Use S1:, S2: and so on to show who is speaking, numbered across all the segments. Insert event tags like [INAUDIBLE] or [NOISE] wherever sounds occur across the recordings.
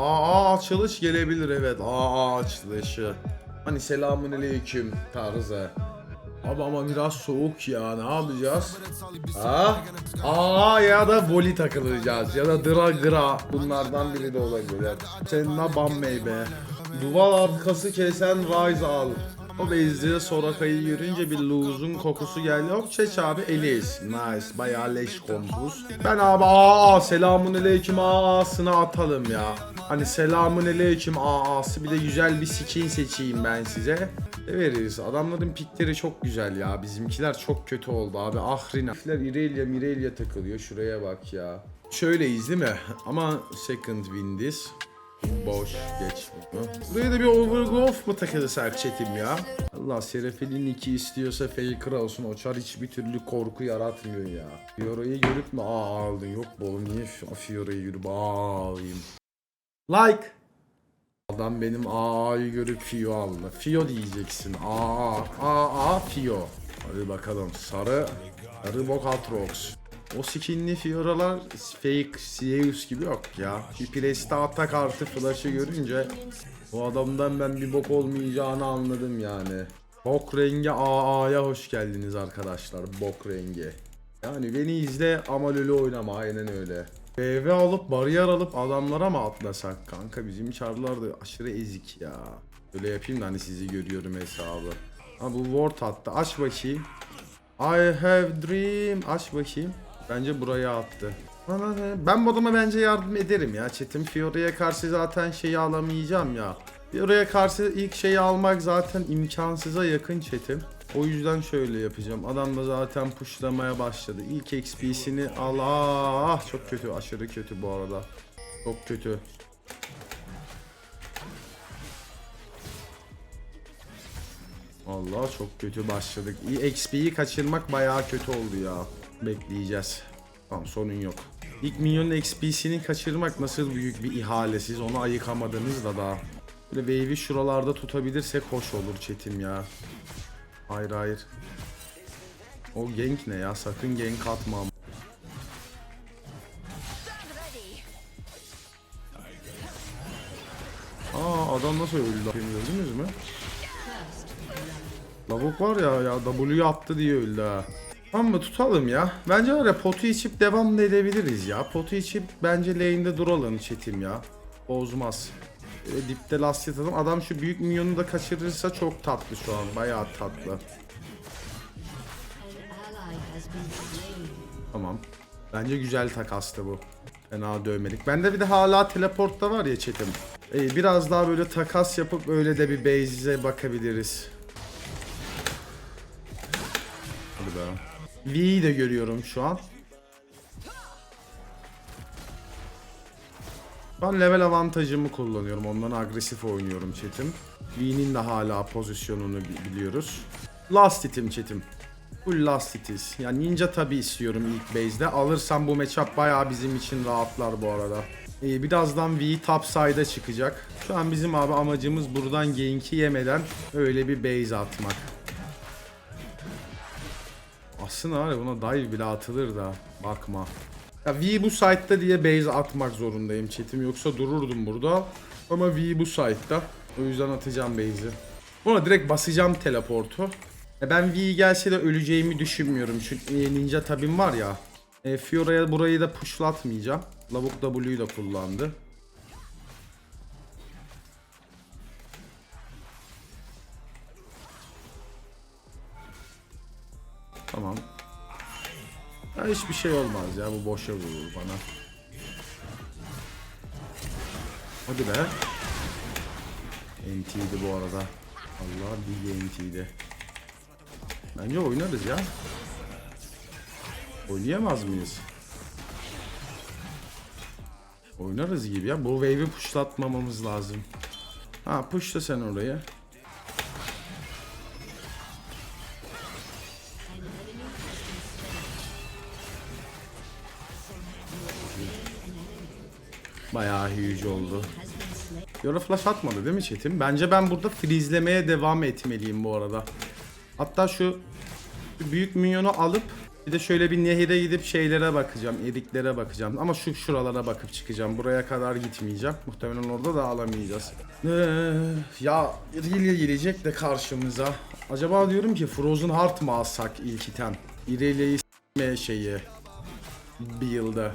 S1: Aa açılış gelebilir evet. Aa açılışı. Hani selamun aleyküm tarzı. Abi ama biraz soğuk ya ne yapacağız? Ha? Aa ya da voli takılacağız ya da dra gra bunlardan biri de olabilir. Senna bam meybe. Duvar arkası kesen Rise al. O bezde Soraka'yı görünce bir lose'un kokusu geldi. Hop çeç abi Elis. Nice. Bayağı leş kompuz. Ben abi aa selamun aleyküm ağasına atalım ya. Hani selamun aleyküm ağası bir de güzel bir skin seçeyim ben size. Veririz. Adamların pikleri çok güzel ya. Bizimkiler çok kötü oldu abi. Ahrina. İrelia Mirelia takılıyor. Şuraya bak ya. Şöyleyiz değil mi? Ama second win this. Boş geç bunu. Buraya da bir overgrowth mu takılırsak chatim ya? Allah Serafil'in iki istiyorsa faker olsun. O çar hiçbir türlü korku yaratmıyor ya. Fiora'yı görüp mü aa aldın? Yok bu oğlum niye Fi- Fiora'yı görüp aa alayım? Like. Adam benim AA'yı görüp Fio aldı. Fio diyeceksin. AA. AA Fio. Hadi bakalım. Sarı. Sarı bok Atrox. O skinli Fiora'lar fake Zeus gibi yok ya. Bir atak artı flash'ı görünce bu adamdan ben bir bok olmayacağını anladım yani. Bok rengi AA'ya hoş geldiniz arkadaşlar. Bok rengi. Yani beni izle ama lölü oynama aynen öyle. BV alıp bariyer alıp adamlara mı atlasak kanka bizim çarlar da aşırı ezik ya. Böyle yapayım da hani sizi görüyorum hesabı. Ha bu ward attı aç bakayım. I have dream aç bakayım. Bence buraya attı. Ben bu adama bence yardım ederim ya. Çetin Fiora'ya karşı zaten şeyi alamayacağım ya. Fiora'ya karşı ilk şeyi almak zaten imkansıza yakın çetim. O yüzden şöyle yapacağım. Adam da zaten pushlamaya başladı. İlk XP'sini Allah çok kötü aşırı kötü bu arada. Çok kötü. Allah çok kötü başladık. XP'yi kaçırmak bayağı kötü oldu ya. Bekleyeceğiz. Tamam sorun yok. İlk minyonun XP'sini kaçırmak nasıl büyük bir ihale siz onu ayıkamadınız da daha. Böyle wave'i şuralarda tutabilirsek hoş olur çetim ya. Hayır hayır. O gank ne ya? Sakın gank atma. Aa adam nasıl öldü? Gördünüz mü? Lavuk var ya ya W attı diye öldü ha. Tamam mı tutalım ya. Bence var ya potu içip devam da edebiliriz ya. Potu içip bence lane'de duralım çetim ya. Bozmaz. Böyle dipte last atalım. Adam şu büyük minyonu da kaçırırsa çok tatlı şu an. Bayağı tatlı. Tamam. Bence güzel takastı bu. Fena dövmelik. Bende bir de hala teleportta var ya chatim. Ee, biraz daha böyle takas yapıp öyle de bir base'e bakabiliriz. Hadi be. V'yi de görüyorum şu an. Ben level avantajımı kullanıyorum. Ondan agresif oynuyorum chatim. V'nin de hala pozisyonunu bi- biliyoruz. Last hit'im chatim. Full last hitiz. Yani ninja tabi istiyorum ilk base'de. Alırsam bu matchup bayağı bizim için rahatlar bu arada. Ee, birazdan V top side'a çıkacak. Şu an bizim abi amacımız buradan gank'i yemeden öyle bir base atmak. Aslında var ya buna dive bile atılır da bakma. Ya V bu site'da diye base atmak zorundayım chatim yoksa dururdum burada. Ama V bu site'da. O yüzden atacağım base'i. Buna direkt basacağım teleportu. Ya ben V gelse de öleceğimi düşünmüyorum. Çünkü e, ninja tabim var ya. E, Fiora'ya burayı da pushlatmayacağım. Lavuk W'yu da kullandı. Hiçbir şey olmaz ya bu boşa vurur bana. Hadi be. NT'ydi bu arada. Allah bir NT'ydi. Bence oynarız ya. Oynayamaz mıyız? Oynarız gibi ya. Bu wave'i pushlatmamamız lazım. Ha pushla sen oraya. Bayağı huge oldu. Yora flash atmadı değil mi Çetin? Bence ben burada freezelemeye devam etmeliyim bu arada. Hatta şu büyük minyonu alıp Bir de şöyle bir nehire gidip şeylere bakacağım, eriklere bakacağım. Ama şu şuralara bakıp çıkacağım. Buraya kadar gitmeyeceğim. Muhtemelen orada da alamayacağız. Ee, ya Irelia gelecek de karşımıza. Acaba diyorum ki Frozen Heart mı alsak ilk item? Irelia'yı şeyi. Bir yılda.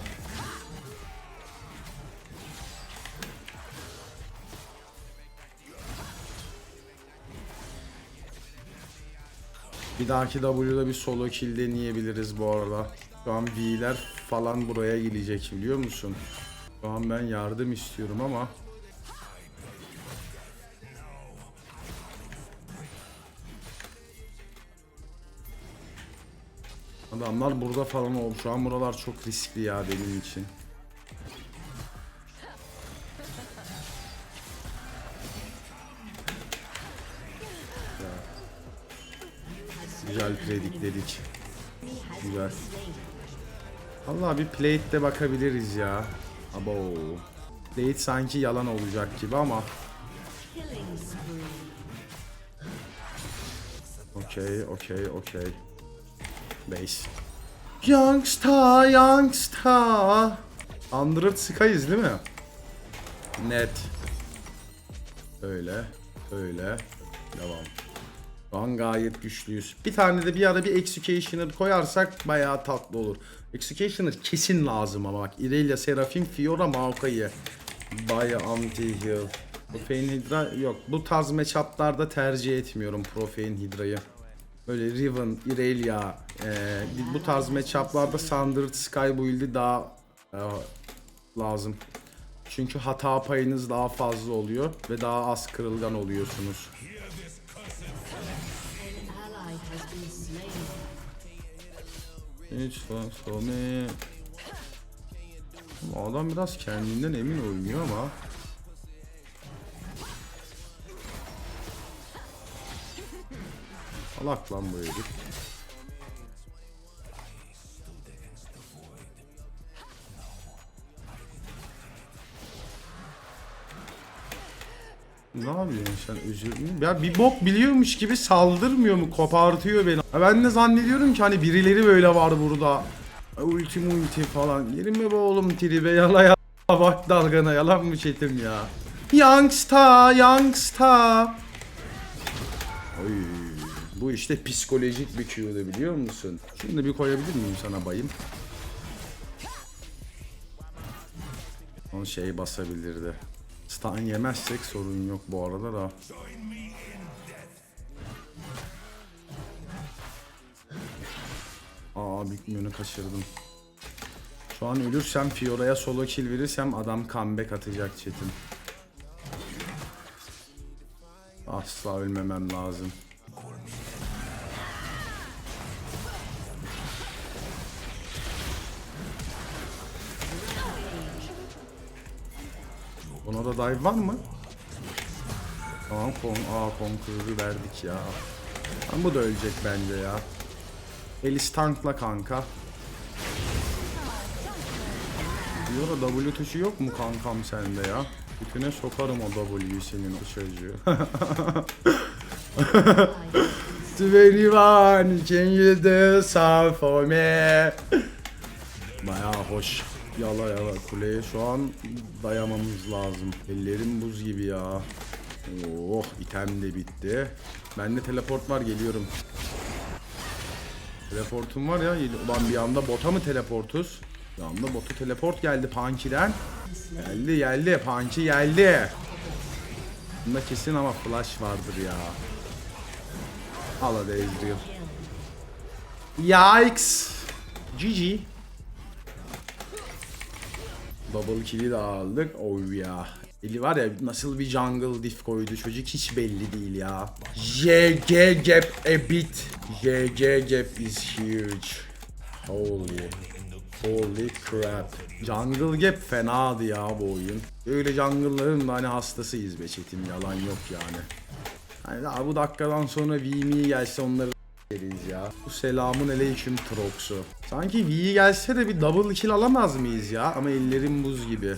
S1: Bir dahaki W'da bir solo kill deneyebiliriz bu arada. Şu an V'ler falan buraya gelecek biliyor musun? Şu an ben yardım istiyorum ama Adamlar burada falan oldu. Şu an buralar çok riskli ya benim için. Güzel predikledik. Güzel. Allah bir plate'de bakabiliriz ya. Abo. Plate sanki yalan olacak gibi ama. Okey, okey, okey. Base. Youngsta, youngsta. Android Sky'ız değil mi? Net. Öyle, öyle. Devam. Şu an gayet güçlüyüz. Bir tane de bir ara bir Executioner koyarsak bayağı tatlı olur. Executioner kesin lazım ama bak. Irelia, Seraphim, Fiora, Maokai. Bayağı anti-heal. Profane Hydra yok. Bu tarz matchup'larda tercih etmiyorum Profane Hydra'yı. Böyle Riven, Irelia, e, bu tarz matchup'larda Sundered Sky build'i daha e, lazım. Çünkü hata payınız daha fazla oluyor ve daha az kırılgan oluyorsunuz. Hiç sonra... Ama Adam biraz kendinden emin oynuyor ama Alak lan bu herif. Ne yapıyorsun sen özür dilerim. Ya bir bok biliyormuş gibi saldırmıyor mu? Kopartıyor beni. Ya ben de zannediyorum ki hani birileri böyle var burada. Ulti multi falan. Girme be oğlum tribe yala yala. Bak dalgana yalan mı çetim ya. Youngsta, youngsta. Oy, bu işte psikolojik bir Q'du biliyor musun? Da bir koyabilir miyim sana bayım? Onun şey basabilirdi. Stun yemezsek sorun yok bu arada da. Aa yönü kaçırdım. Şu an ölürsem Fiora'ya solo kill verirsem adam comeback atacak çetin. Asla ölmemem lazım. Dive var mı? Tamam kon aa konkururu verdik ya. Ama bu da ölecek bence ya. Elis tankla kanka. Diyor W tuşu yok mu kankam sende ya? Bütüne sokarım o W'yu senin o çocuğu. [LAUGHS] 21 can you do for me? Baya hoş. Yala yala kuleye şu an dayamamız lazım. Ellerim buz gibi ya. Oh item de bitti. Bende teleport var geliyorum. Teleportum var ya. Ulan bir anda bota mı teleportuz? Bir anda bota teleport geldi Punky'den. Geldi geldi Punky geldi. Bunda kesin ama flash vardır ya. Al hadi Ezreal. Yikes. GG. Double kill'i de aldık. Oh ya. Eli var ya nasıl bir jungle diff koydu çocuk hiç belli değil ya. JG gap a bit. JG gap is huge. Holy. Holy crap. Jungle gap fenadı ya bu oyun. Öyle jungle'ların da hani hastasıyız be çetim yalan yok yani. Hani daha bu dakikadan sonra VM'i gelse onları Deriz ya. Bu selamun aleyküm Trox'u. Sanki V gelse de bir double kill alamaz mıyız ya? Ama ellerim buz gibi.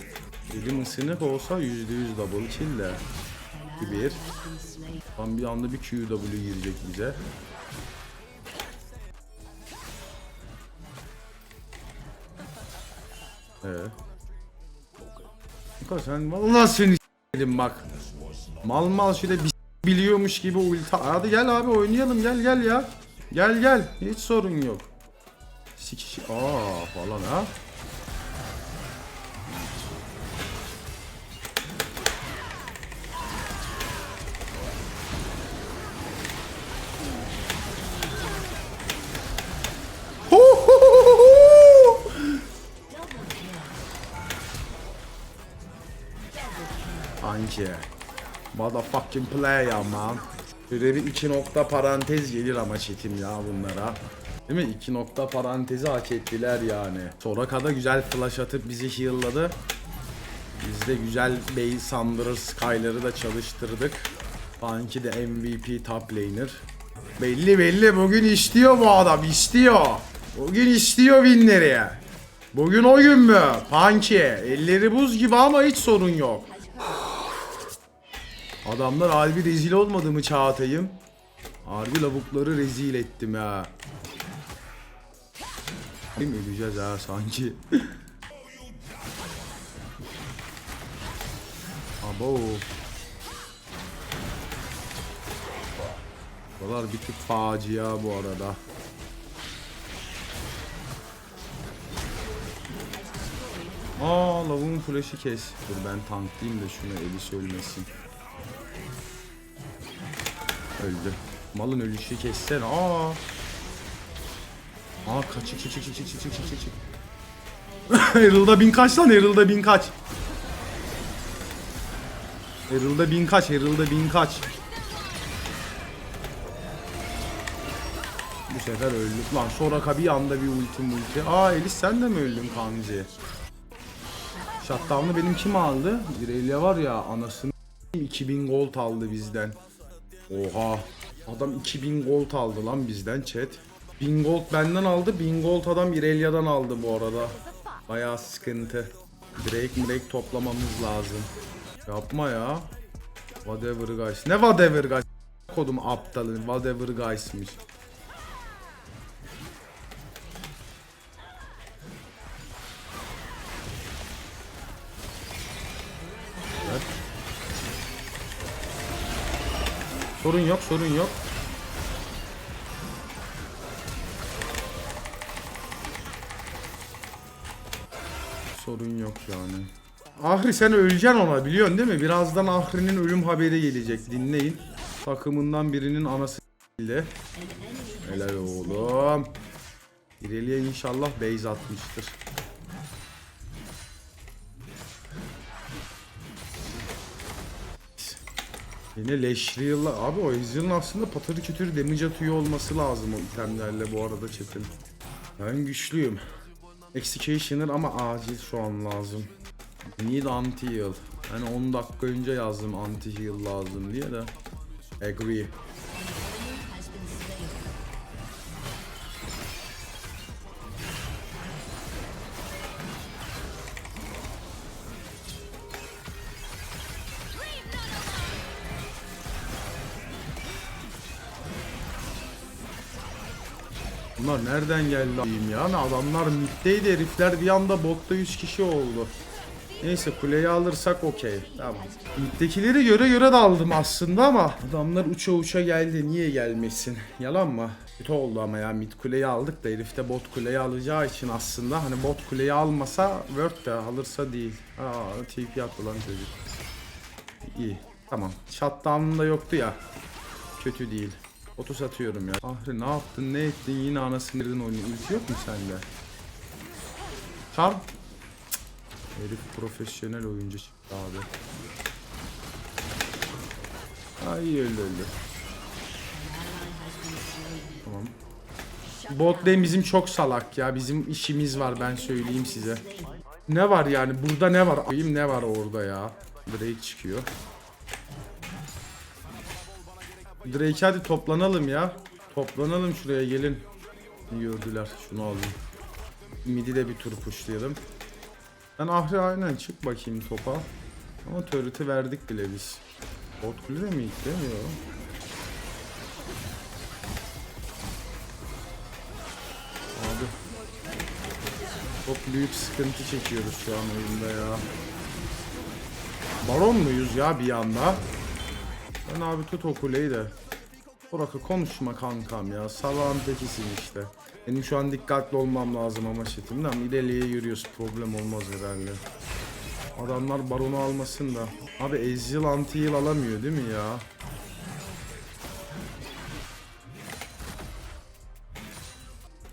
S1: Elim ısınık olsa %100 double kill de. 1. Tam bir anda bir QW girecek bize. Evet. Kanka sen vallahi seni s**elim bak. Mal mal şöyle bir biliyormuş gibi ulti. Hadi gel abi oynayalım gel gel ya. Gel gel hiç sorun yok. Sikiş aa falan ha. Anki. Motherfucking player man. Bir iki nokta parantez gelir ama çekim ya bunlara. Değil mi? İki nokta parantezi hak ettiler yani. Soraka'da güzel flash atıp bizi heal'ladı. Biz de güzel Bey Sandra Skyler'ı da çalıştırdık. Sanki de MVP top laner. Belli belli bugün istiyor bu adam istiyor. Bugün istiyor winleri. Bugün o gün mü? Panki. Elleri buz gibi ama hiç sorun yok. Adamlar harbi rezil olmadı mı Çağatay'ım? Harbi lavukları rezil ettim ya. Değil mi? Öleceğiz ha sanki. Abo. Buralar bir tık facia bu arada. Aa lavuğun flash'ı kes. Dur ben tanklayayım da şunu eli söylemesin. Öldü. Malın ölüşü kessen. Aa. Aa kaç çık çık çık çık çık çık çık bin kaç lan Herald'a bin kaç. Herald'a bin kaç Herald'a bin kaç. Bu sefer öldük lan. Soraka bir anda bir ulti multi. Aa Elis sen de mi öldün Kanzi? Shutdown'ı benim kim aldı? Irelia var ya anasını 2000 gold aldı bizden. Oha. Adam 2000 gold aldı lan bizden chat. 1000 gold benden aldı. 1000 gold adam Irelia'dan aldı bu arada. Bayağı sıkıntı. Drake Drake toplamamız lazım. Yapma ya. Whatever guys. Ne whatever guys? Kodum aptalı. Whatever guys'mış. Sorun yok, sorun yok. Sorun yok yani. Ahri sen öleceksin ona biliyorsun değil mi? Birazdan Ahri'nin ölüm haberi gelecek. Dinleyin. Takımından birinin anası ile. Helal oğlum. İreliye inşallah base atmıştır. Yine Leşriyal'la abi o Ezreal'ın aslında patırı kütürü damage atıyor olması lazım o itemlerle bu arada çetin. Ben güçlüyüm. Executioner ama acil şu an lazım. Need anti-heal. Yani 10 dakika önce yazdım anti-heal lazım diye de. Agree. Bunlar nereden geldi a**ayım ya? Adamlar middeydi herifler bir anda botta 100 kişi oldu. Neyse kuleyi alırsak okey. Tamam. Middekileri göre göre daldım aslında ama adamlar uça uça geldi. Niye gelmesin? Yalan mı? Kötü oldu ama ya mid kuleyi aldık da herif de bot kuleyi alacağı için aslında hani bot kuleyi almasa Word de alırsa değil. Aa TP attı lan çocuk. İyi. Tamam. Shutdown'da yoktu ya. Kötü değil. 30 atıyorum ya. Ahri ne yaptın ne ettin yine anasını girdin oyunu. Ulti yok mu sende? Çarp. Herif profesyonel oyuncu çıktı abi. Ay öldü öldü. Tamam. Bot lane bizim çok salak ya. Bizim işimiz var ben söyleyeyim size. Ne var yani burada ne var? Ayım ne var orada ya? Drake çıkıyor. Drake hadi toplanalım ya. Toplanalım şuraya gelin. Gördüler. Şunu alayım. Midi de bir tur pushlayalım. Ben Ahri aynen çık bakayım topa. Ama turret'ı verdik bile biz. Bot kulede mi gitti? Yok. Abi. Çok büyük sıkıntı çekiyoruz şu an oyunda ya. Baron muyuz ya bir yanda? Ben abi tut o kuleyi de. Burak'ı konuşma kankam ya. Salağın tekisin işte. Benim şu an dikkatli olmam lazım ama şetimde ama ileriye yürüyoruz. Problem olmaz herhalde. Adamlar baronu almasın da. Abi Ezreal anti alamıyor değil mi ya?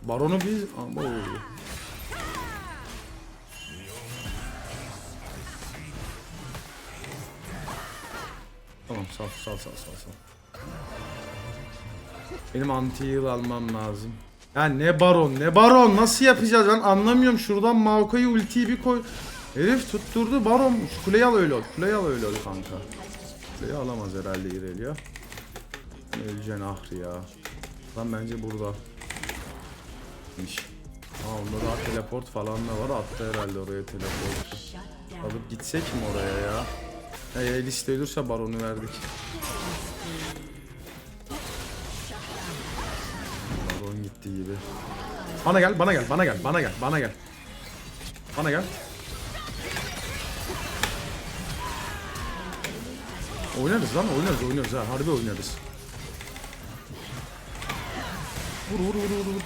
S1: Baronu biz... Ama o- sal sal sal sal sal. Benim anti heal almam lazım. Ya ne baron ne baron nasıl yapacağız ben anlamıyorum şuradan Maokai ultiyi bir koy. Herif tutturdu baron şu kuleyi al öyle ol kuleyi al öyle ol kanka. Kuleyi alamaz herhalde İrelia. Öleceksin ahri ya. Lan bence burada. İş. Aa onda daha teleport falan da var attı herhalde oraya teleport. Alıp gitsek mi oraya ya? Ya liste ölürse baronu verdik. Baron gitti gibi. Bana gel, bana gel, bana gel, bana gel, bana gel. Bana gel. Oynarız lan, oynarız, oynarız ha. Harbi oynarız. Vur, vur, vur, vur, vur.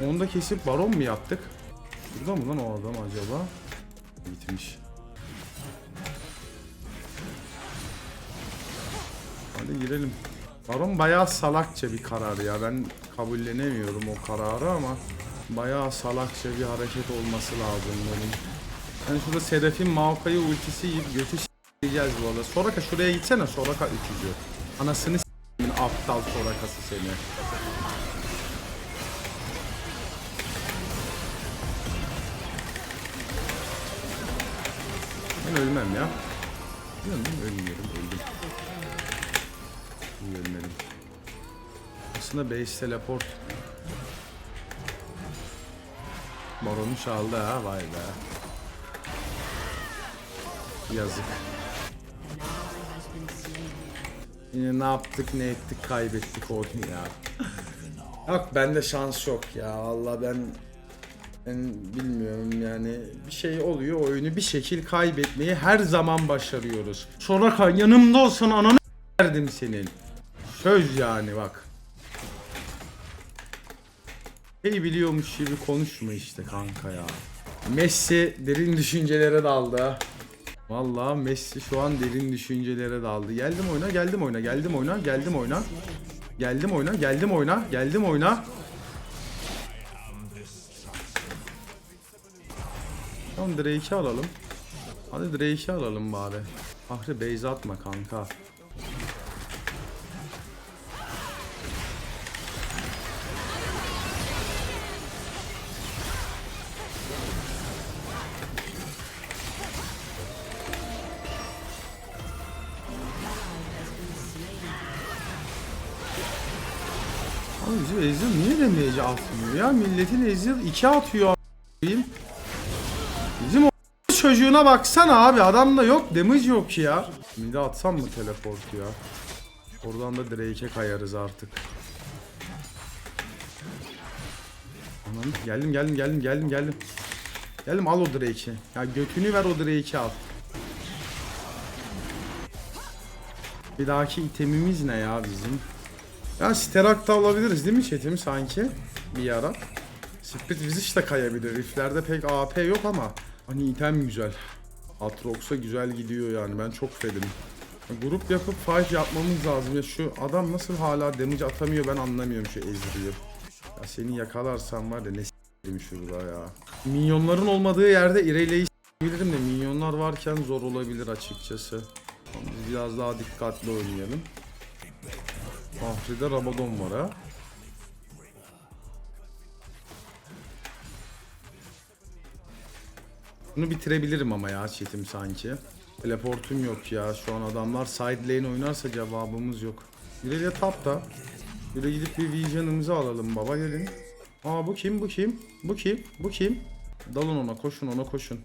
S1: Onu da kesip baron mu yaptık? Burada mı lan o adam acaba? Bitmiş. Hadi girelim. Baron bayağı salakça bir karar ya. Ben kabullenemiyorum o kararı ama bayağı salakça bir hareket olması lazım bunun. Yani şurada Seraf'in Maokai'yi ultisi yiyip götü s**eceğiz bu arada. Soraka şuraya gitsene Soraka ütücü. Anasını s***in aptal Sorakası seni. Ölmem ya. Ölmem, ölmüyorum, öldüm. İyi ölmedim. Aslında base teleport. Baron'u çaldı ha, vay be. Yazık. Yine ne yaptık ne ettik kaybettik oyunu ya. Yok bende şans yok ya. Allah ben ben bilmiyorum yani bir şey oluyor oyunu bir şekil kaybetmeyi her zaman başarıyoruz. Soraka yanımda olsan ananı verdim senin. Söz yani bak. Hey biliyormuş gibi konuşma işte kanka ya. Messi derin düşüncelere daldı. Vallahi Messi şu an derin düşüncelere daldı. Geldim oyuna, geldim oyuna, geldim oyuna, geldim oyuna. Geldim oyuna, geldim oyuna, geldim oyuna. Tamam Drake'i alalım. Hadi Drake'i alalım bari. Ahri base atma kanka. Abi bizim niye damage atmıyor ya? Milletin Ezreal 2 atıyor çocuğuna baksana abi adamda yok damage yok ya. Mide atsam mı teleport ya? Oradan da Drake'e kayarız artık. Anam geldim geldim geldim geldim geldim. Geldim al o Drake'i. Ya götünü ver o Drake'i al. Bir dahaki itemimiz ne ya bizim? Ya Sterak da alabiliriz değil mi chat'im sanki? Bir ara. Split Visish de kayabilir. Riflerde pek AP yok ama hani item güzel. Atrox'a güzel gidiyor yani. Ben çok fedim. Grup yapıp fight yapmamız lazım. Ya şu adam nasıl hala damage atamıyor ben anlamıyorum şu Ezreal'ı. Ya seni yakalarsam var ya ne s**erim şurada ya. Minyonların olmadığı yerde Irelia'yı s**ebilirim de minyonlar varken zor olabilir açıkçası. Biz biraz daha dikkatli oynayalım. Ahri'de Rabadon var ha. Bunu bitirebilirim ama ya chat'im sanki. Teleportum yok ya. Şu an adamlar side lane oynarsa cevabımız yok. Irelia tapta. Böyle gidip bir vision'ımızı alalım baba gelin. Aa bu kim bu kim? Bu kim? Bu kim? Dalın ona koşun ona koşun.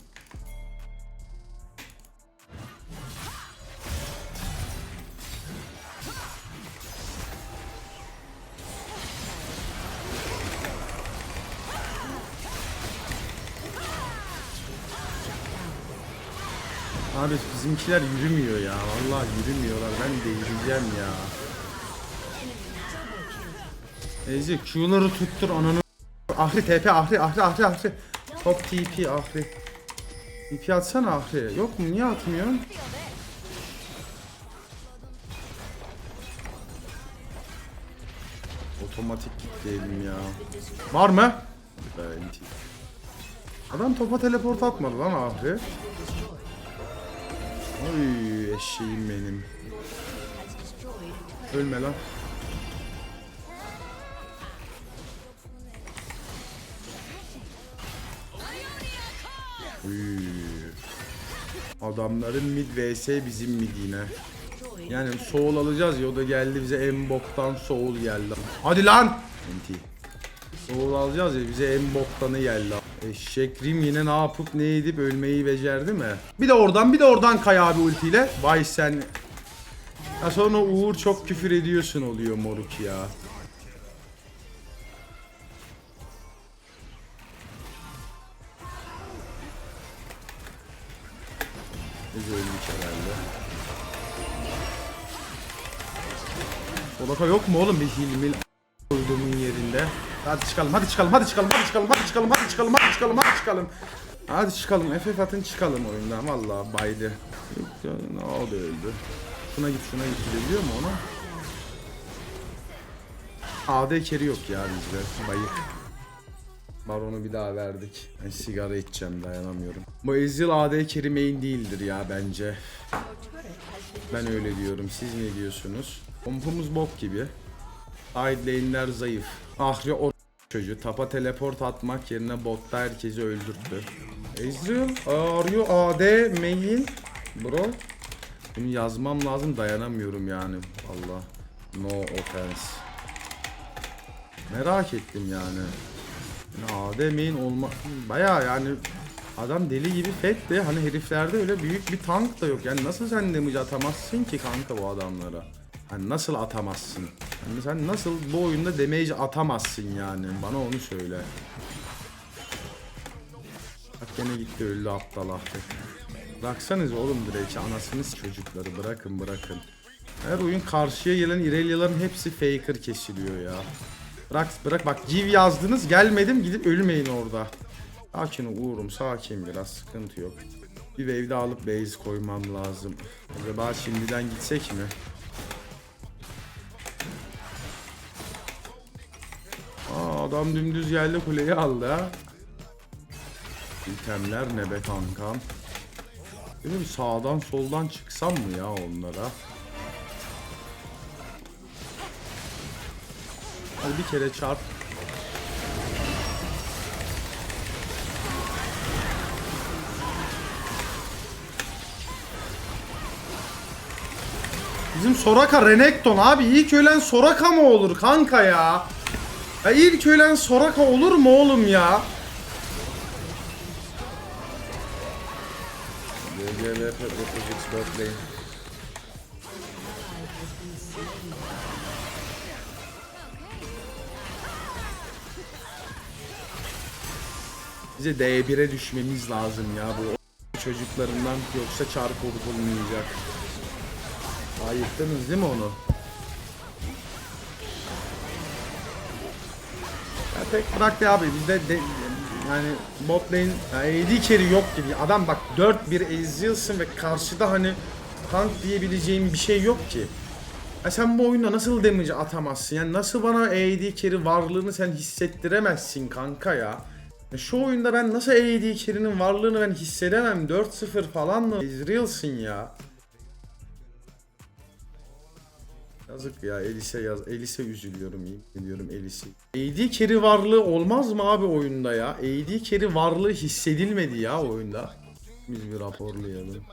S1: Bizimkiler yürümüyor ya. Vallahi yürümüyorlar. Ben delireceğim ya. Ezi Q'ları tuttur ananı. Ahri TP Ahri Ahri Ahri Ahri. Top TP Ahri. TP atsana Ahri. Yok mu? Niye atmıyorsun? Otomatik gitti elim ya. Var mı? Adam topa teleport atmadı lan Ahri. Oy eşeğim benim. Ölme lan. Oy. Adamların mid vs bizim mid yine. Yani soul alacağız ya o da geldi bize en boktan soul geldi. Hadi lan! NT. Soul alacağız ya bize en boktanı geldi. Eşek Rim yine ne yapıp ne edip ölmeyi becerdi mi? Bir de oradan bir de oradan kay abi ultiyle. Vay sen. Ya sonra Uğur çok küfür ediyorsun oluyor moruk ya. Biz öldük herhalde. Solaka yok mu oğlum bir hilmil koyduğumun yerinde? Hadi çıkalım, hadi çıkalım, hadi çıkalım, hadi çıkalım, hadi çıkalım, hadi çıkalım, hadi çıkalım, hadi çıkalım. Hadi çıkalım, FF atın çıkalım oyundan. Vallahi baydı. Ne oldu öldü. Şuna git, şuna git. Gidebiliyor mu ona? AD keri yok ya bizde. Bayık. Baron'u bir daha verdik. Ben sigara içeceğim dayanamıyorum. Bu Ezreal AD carry main değildir ya bence. Ben öyle diyorum. Siz ne diyorsunuz? Pompumuz bok gibi. Side lane'ler zayıf. Ahri o çocuğu tapa teleport atmak yerine botta herkesi öldürttü. Ezreal are you AD main? Bro. Bunu yazmam lazım dayanamıyorum yani. Allah. No offense. Merak ettim yani. Ya demeyin olma baya yani adam deli gibi fet de hani heriflerde öyle büyük bir tank da yok. Yani nasıl sen damage atamazsın ki kanka bu adamlara? Hani nasıl atamazsın? Hani sen nasıl bu oyunda damage atamazsın yani? Bana onu söyle. Bak gene gitti öldü aptal ahret. Bıraksanız oğlum direkt anasınız çocukları bırakın bırakın. Her oyun karşıya gelen İrelia'ların hepsi faker kesiliyor ya. Bırak bırak bak civ yazdınız gelmedim gidip ölmeyin orada. Sakin Uğur'um sakin biraz sıkıntı yok. Bir wave daha alıp base koymam lazım. Acaba şimdiden gitsek mi? Adam dümdüz geldi kuleyi aldı ha. İtemler ne be kankam. Benim sağdan soldan çıksam mı ya onlara? Hadi bir kere çarp. Bizim Soraka Renekton abi ilk ölen Soraka mı olur kanka ya? Ya ilk ölen Soraka olur mu oğlum ya? Bize D1'e düşmemiz lazım ya bu çocuklarından yoksa çarp olup olmayacak. Ayıktınız değil mi onu? Ya tek bırak ya abi bizde de, yani bot lane ya AD carry yok gibi. Adam bak 4-1 ezilsin ve karşıda hani tank diyebileceğim bir şey yok ki. Ya sen bu oyunda nasıl damage atamazsın? Yani nasıl bana AD carry varlığını sen hissettiremezsin kanka ya? Ya şu oyunda ben nasıl AD carry'nin varlığını ben hissedemem. 4-0 falan mı? Ezreal'sın ya. Yazık ya Elise yaz. Elise üzülüyorum iyi ediyorum Elise. AD carry varlığı olmaz mı abi oyunda ya? AD carry varlığı hissedilmedi ya oyunda. Biz bir raporlayalım.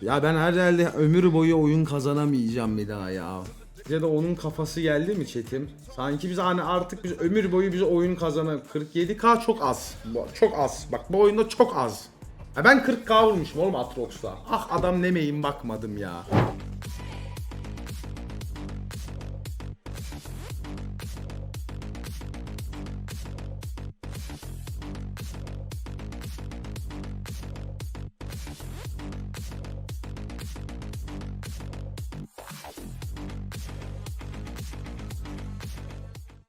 S1: Ya ben herhalde ömür boyu oyun kazanamayacağım bir daha ya. Bize de onun kafası geldi mi Çetim? Sanki biz hani artık biz ömür boyu biz oyun kazanan 47k çok az. Çok az. Bak bu oyunda çok az. Ha ben 40k vurmuşum oğlum Atrox'la. Ah adam nemeyim bakmadım ya.